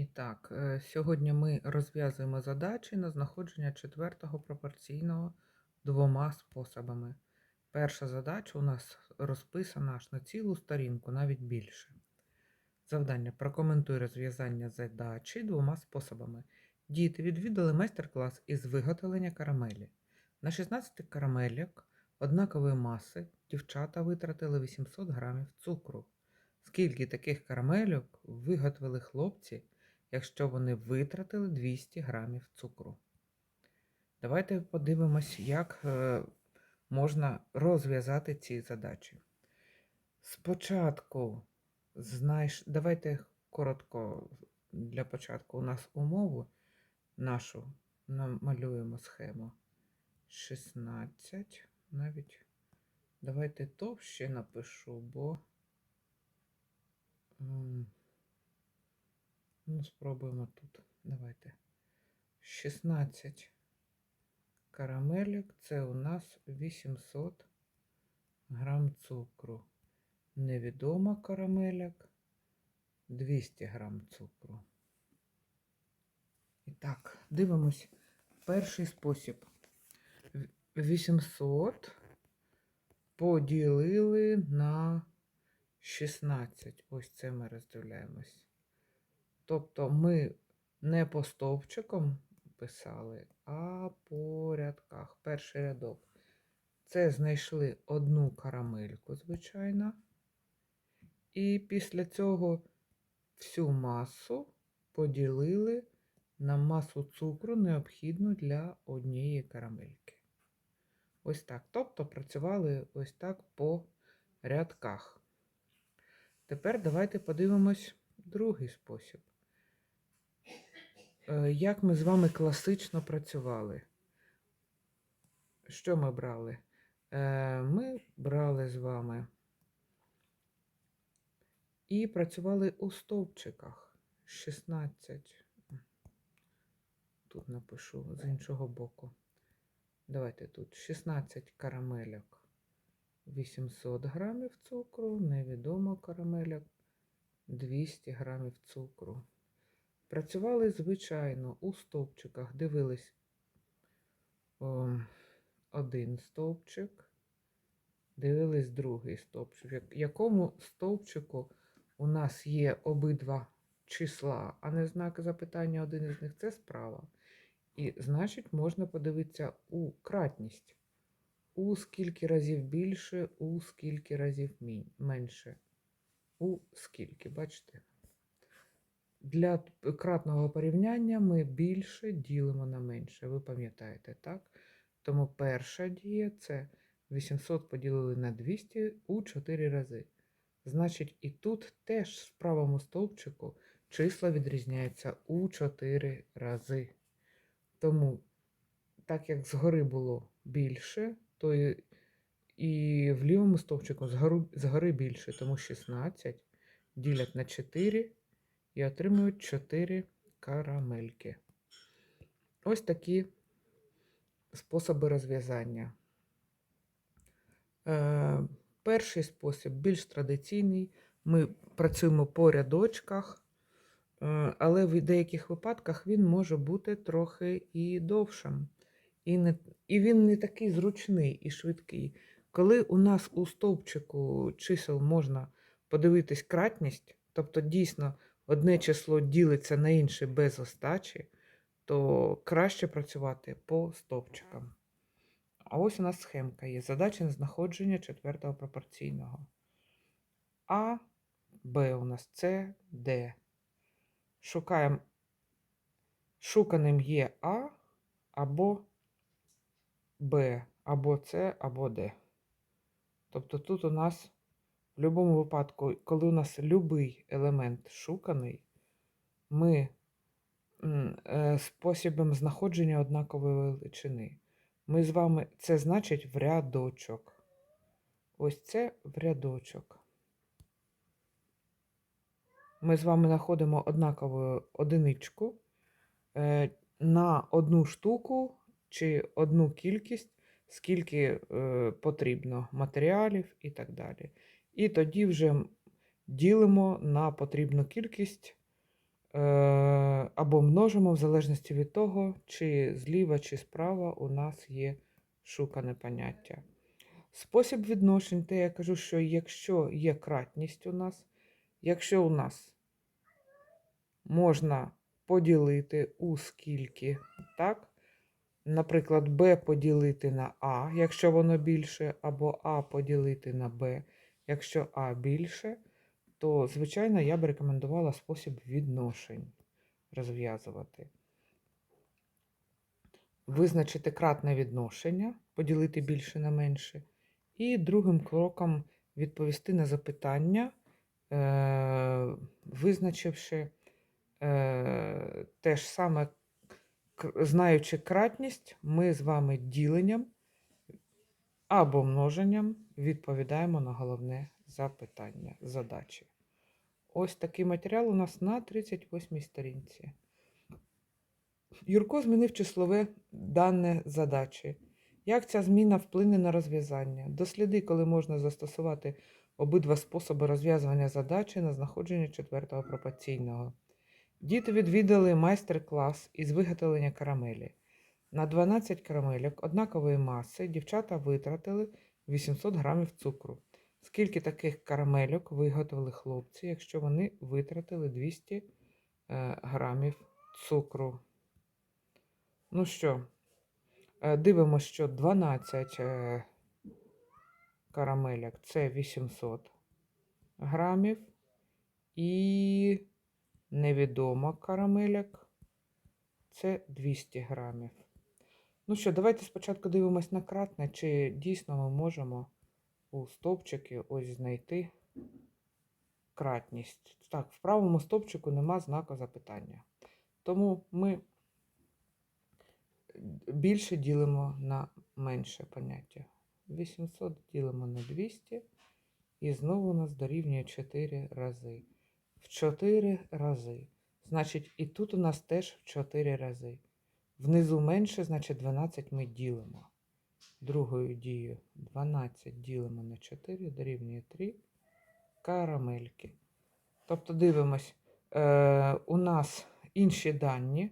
І так, е, сьогодні ми розв'язуємо задачі на знаходження четвертого пропорційного двома способами. Перша задача у нас розписана аж на цілу сторінку, навіть більше. Завдання. Прокоментуй розв'язання задачі двома способами. Діти відвідали майстер-клас із виготовлення карамелі. На 16 карамельок однакової маси дівчата витратили 800 грамів цукру. Скільки таких карамельок виготовили хлопці, якщо вони витратили 200 грамів цукру? Давайте подивимось, як е, можна розв'язати ці задачі. Спочатку знайш... давайте коротко для початку у нас умову нашу намалюємо схему 16. Навіть давайте товще напишу, бо ну, спробуємо тут. Давайте 16 карамелек це у нас 800 грам цукру. Невідома карамелек 200 грам цукру. І так, дивимось перший спосіб. 800 поділили на 16. Ось це ми роздивляємось. Тобто ми не по стовпчикам писали, а по рядках. Перший рядок. Це знайшли одну карамельку, звичайно. І після цього всю масу поділили на масу цукру, необхідну для однієї карамельки. Ось так. Тобто працювали ось так по рядках. Тепер давайте подивимось другий спосіб. Е, Як ми з вами класично працювали? Що ми брали? Е, Ми брали з вами і працювали у стовпчиках 16. Тут напишу з іншого боку. Давайте тут 16 карамельок, 800 грамів цукру, невідомо карамельок, 200 грамів цукру. Працювали, звичайно, у стовпчиках, дивились один стовпчик, дивились другий стовпчик. В якому стовпчику у нас є обидва числа, а не знак запитання один із них це справа. І значить, можна подивитися у кратність. У скільки разів більше, у скільки разів менше. У скільки, бачите? Для кратного порівняння ми більше ділимо на менше. Ви пам'ятаєте, так? Тому перша дія це 800 поділили на 200 у 4 рази. Значить, і тут теж в правому стовпчику числа відрізняються у 4 рази. Тому, так як згори було більше, то і, в лівому стовпчику згору, згори більше, тому 16 ділять на 4 і отримують 4 карамельки. Ось такі способи розв'язання. Е, перший спосіб більш традиційний. Ми працюємо по рядочках, е, але в деяких випадках він може бути трохи і довшим. І, не, і він не такий зручний і швидкий. Коли у нас у стовпчику чисел можна подивитись кратність, тобто дійсно одне число ділиться на інше без остачі, то краще працювати по стовпчикам. А ось у нас схемка є. Задача на знаходження четвертого пропорційного. А, Б у нас С, Д. Шукаємо. Шуканим є А або Б, або С, або Д. Тобто тут у нас в будь-якому випадку, коли у нас будь-який елемент шуканий, ми е, способом знаходження однакової величини. Ми з вами, це значить в рядочок. Ось це в рядочок. Ми з вами знаходимо однакову одиничку е, на одну штуку чи одну кількість, скільки е, потрібно матеріалів і так далі. І тоді вже ділимо на потрібну кількість е, або множимо в залежності від того, чи зліва, чи справа у нас є шукане поняття. Спосіб відношень, те я кажу, що якщо є кратність у нас, якщо у нас можна поділити у скільки, так? Наприклад, b поділити на а, якщо воно більше, або а поділити на b, якщо а більше, то, звичайно, я б рекомендувала спосіб відношень розв'язувати. Визначити кратне відношення, поділити більше на менше. І другим кроком відповісти на запитання, е, визначивши е, те ж саме, знаючи кратність, ми з вами діленням або множенням відповідаємо на головне запитання, задачі. Ось такий матеріал у нас на 38 сторінці. Юрко змінив числове дане задачі. Як ця зміна вплине на розв'язання? Досліди, коли можна застосувати обидва способи розв'язування задачі на знаходження четвертого пропорційного. Діти відвідали майстер-клас із виготовлення карамелі. На 12 карамельок однакової маси дівчата витратили 800 грамів цукру. Скільки таких карамельок виготовили хлопці, якщо вони витратили 200 е, грамів цукру? Ну що, е, дивимося, що 12 е, карамельок це 800 грамів. І невідомо карамельок це 200 грамів. Ну що, давайте спочатку дивимось на кратне, чи дійсно ми можемо у стовпчики ось знайти кратність. Так, в правому стовпчику нема знаку запитання. Тому ми більше ділимо на менше поняття. 800 ділимо на 200 і знову у нас дорівнює 4 рази. В 4 рази. Значить, і тут у нас теж в 4 рази. Внизу менше, значить 12 ми ділимо. Другою дією 12 ділимо на 4, дорівнює 3 карамельки. Тобто дивимось, е, у нас інші дані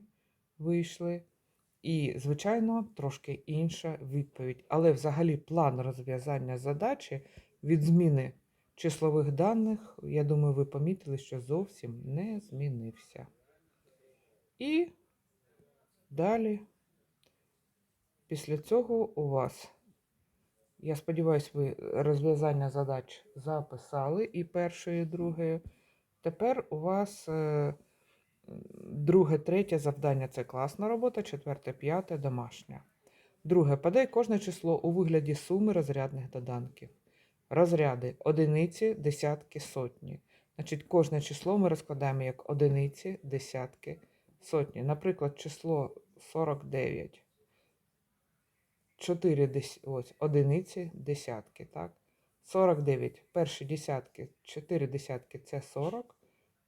вийшли. І, звичайно, трошки інша відповідь. Але взагалі план розв'язання задачі від зміни числових даних, я думаю, ви помітили, що зовсім не змінився. І далі, після цього у вас, я сподіваюся, ви розв'язання задач записали і першою, і другою. Тепер у вас. е, Друге, третє завдання це класна робота, четверте, п'яте домашня. Друге, подай кожне число у вигляді суми розрядних доданків. Розряди одиниці, десятки, сотні. Значить, кожне число ми розкладаємо як одиниці, десятки, сотні. Наприклад, число 49. 4 дес... ось, одиниці, десятки. так? 49. Перші десятки, 4 десятки це 40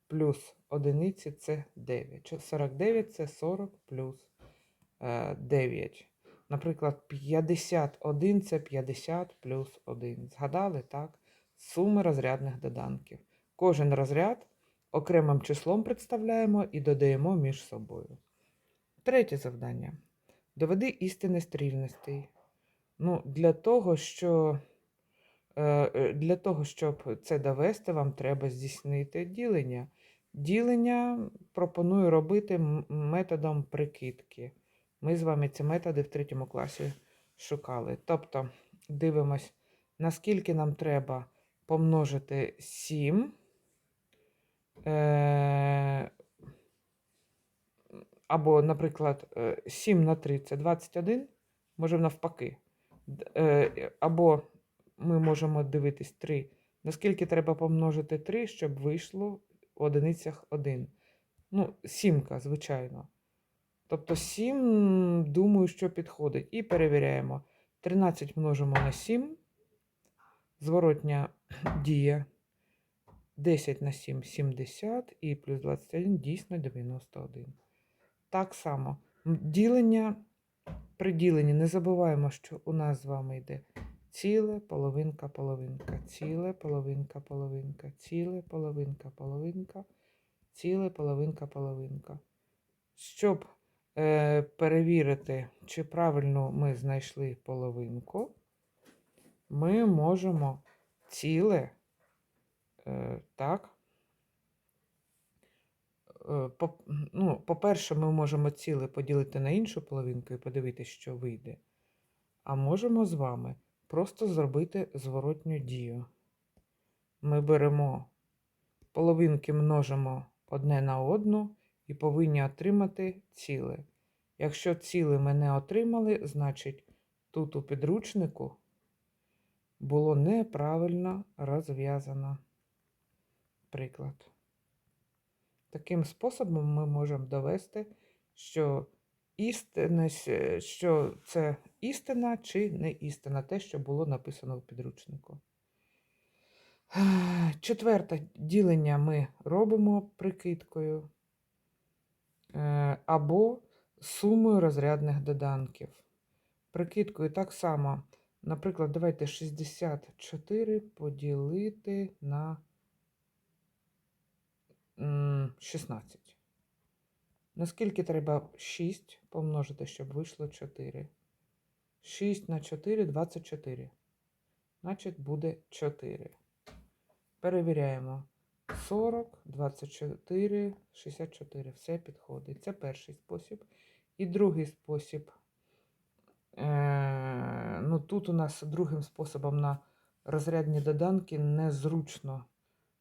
плюс одиниці це 9. Чи 49 це 40 плюс е, 9. Наприклад, 51 це 50 плюс 1. Згадали, так? Суми розрядних доданків. Кожен розряд окремим числом представляємо і додаємо між собою. Третє завдання. Доведи істинність рівностей. Ну, для того, що е, е, для того, щоб це довести, вам треба здійснити ділення. Ділення пропоную робити методом прикидки. Ми з вами ці методи в третьому класі шукали. Тобто дивимось, наскільки нам треба помножити 7. Е- або, наприклад, е, 7 на 3 це 21, може навпаки. Е, Або ми можемо дивитись 3. Наскільки треба помножити 3, щоб вийшло в одиницях 1. Ну, сімка, звичайно. Тобто 7, думаю, що підходить. І перевіряємо. 13 множимо на 7. Зворотня дія. 10 на 7 70 і плюс 21 дійсно 91. Так само. Ділення при діленні не забуваємо, що у нас з вами йде ціле, половинка, половинка, ціле, половинка, половинка, ціле, половинка, половинка ціле, половинка, половинка. Щоб е, перевірити, чи правильно ми знайшли половинку, ми можемо ціле, так. Е, ну, по-перше, ми можемо ціле поділити на іншу половинку і подивитися, що вийде. А можемо з вами просто зробити зворотню дію. Ми беремо половинки, множимо одне на одну і повинні отримати ціле. Якщо ціле ми не отримали, значить тут у підручнику було неправильно розв'язано. Приклад. Таким способом ми можемо довести, що, істинність, е, що це істина чи не істина, те, що було написано в підручнику. Четверте ділення ми робимо прикидкою е, або сумою розрядних доданків. Прикидкою так само, наприклад, давайте 64 поділити на 16. Наскільки треба 6 помножити, щоб вийшло 4? 6 на 4 24. Значить, буде 4. Перевіряємо. 40, 24, 64. Все підходить. Це перший спосіб. І другий спосіб. Е, ну, тут у нас другим способом на розрядні доданки незручно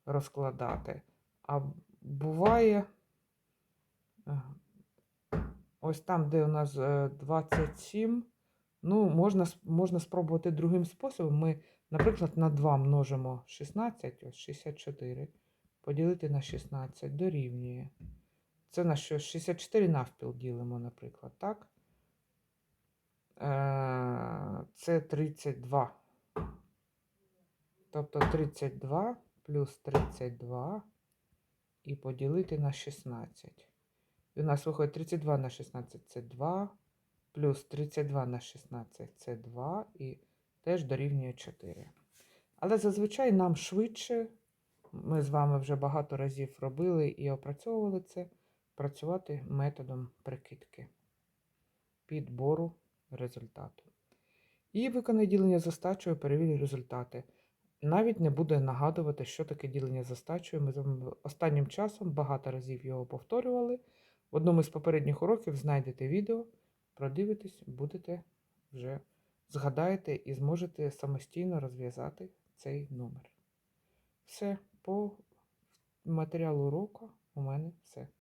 розкладати. А буває. е, Ось там, де у нас е, 27. Ну, можна, можна спробувати другим способом. Ми, наприклад, на 2 множимо 16, ось 64, поділити на 16 дорівнює. Це на що? 64 навпіл ділимо, наприклад, так? Е, Це 32. Тобто 32 плюс 32 і поділити на 16. І у нас виходить 32 на 16 це 2, плюс 32 на 16 це 2 і теж дорівнює 4. Але зазвичай нам швидше, ми з вами вже багато разів робили і опрацьовували це, працювати методом прикидки підбору результату. І виконай ділення за стачею, перевірі результати. Навіть не буде нагадувати, що таке ділення за стачею. Ми останнім часом багато разів його повторювали. В одному з попередніх уроків знайдете відео, продивитесь, будете вже згадаєте і зможете самостійно розв'язати цей номер. Все, по матеріалу уроку у мене все.